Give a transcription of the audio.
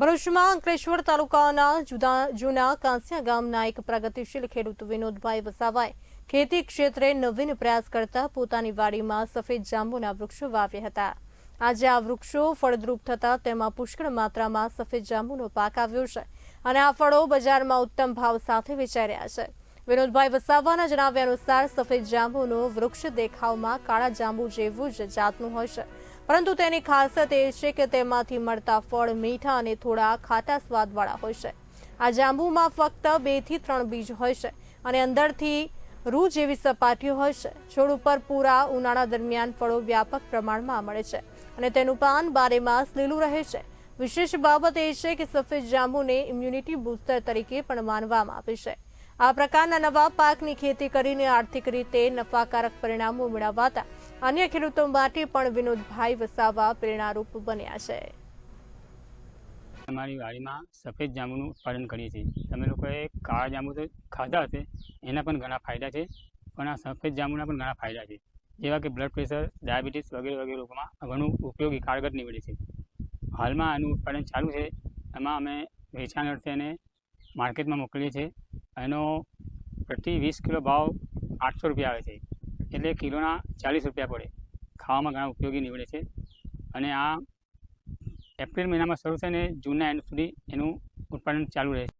ભરૂચમાં અંકલેશ્વર તાલુકાના જુદા, જૂના કાંસિયા ગામના એક પ્રગતિશીલ ખેડૂત વિનોદભાઈ વસાવાએ ખેતી ક્ષેત્રે નવીન પ્રયાસ કરતા પોતાની વાડીમાં સફેદ જાંબુના વૃક્ષો વાવ્યા હતા. આજે આ વૃક્ષો ફળદ્રુપ થતા તેમાં પુષ્કળ માત્રામાં સફેદ જાંબુનો પાક આવ્યો છે અને આ ફળો બજારમાં ઉત્તમ ભાવ સાથે વેચાઈ રહ્યા છે. વિનોદભાઈ વસાવાના જણાવ્યા અનુસાર સફેદ જાંબુનું વૃક્ષ દેખાવમાં કાળા જાંબુ જેવું જ જાતનું હોય છે. પરંતુ તેની ખાસિયત એ છે કે તેમાંથી મળતા ફળ મીઠા અને થોડા ખાટા સ્વાદવાળા હોય છે. આ જાંબુમાં ફક્ત બેથી ત્રણ બીજ હોય છે અને અંદરથી રૂ જેવી સપાટીઓ હોય છે. છોડ ઉપર પૂરા ઉનાળા દરમિયાન ફળો વ્યાપક પ્રમાણમાં મળે છે અને તેનું પાન બારે માસ લીલું રહે છે. વિશેષ બાબત એ છે કે સફેદ જાંબુને ઇમ્યુનિટી બૂસ્ટર તરીકે પણ માનવામાં આવે છે. આ પ્રકારના નવા પાકની ખેતી કરીને આર્થિક રીતે નફાકારક પરિણામો મેળવવાતા અન્ય ખેડૂતો માટે પણ વિનોદભાઈ વસાવા પ્રેરણારૂપ બન્યા છે. અમારી વાડીમાં સફેદ જાંબુનું ઉત્પાદન કરીએ છીએ. તમે લોકોએ કાળા જાંબુ તો ખાધા હશે, એના પણ ઘણા ફાયદા છે, પણ આ સફેદ જાંબુના પણ ઘણા ફાયદા છે. જેવા કે બ્લડ પ્રેશર ડાયાબિટીસ વગેરે વગેરે રોગમાં ઘણું ઉપયોગી કારગર નીવડે છે. હાલમાં આનું ઉત્પાદન ચાલુ છે. એમાં અમે વેચાણ અર્થે એને માર્કેટમાં મોકલીએ છીએ. એનો પ્રતિ વીસ કિલો ભાવ આઠસો રૂપિયા આવે છે. એટલે કિલોના ચાલીસ રૂપિયા પડે. ખાવામાં ઘણા ઉપયોગી નીવડે છે. અને આ એપ્રિલ મહિનામાં શરૂ થઈને જૂનના એન્ડ સુધી એનું ઉત્પાદન ચાલુ રહે છે.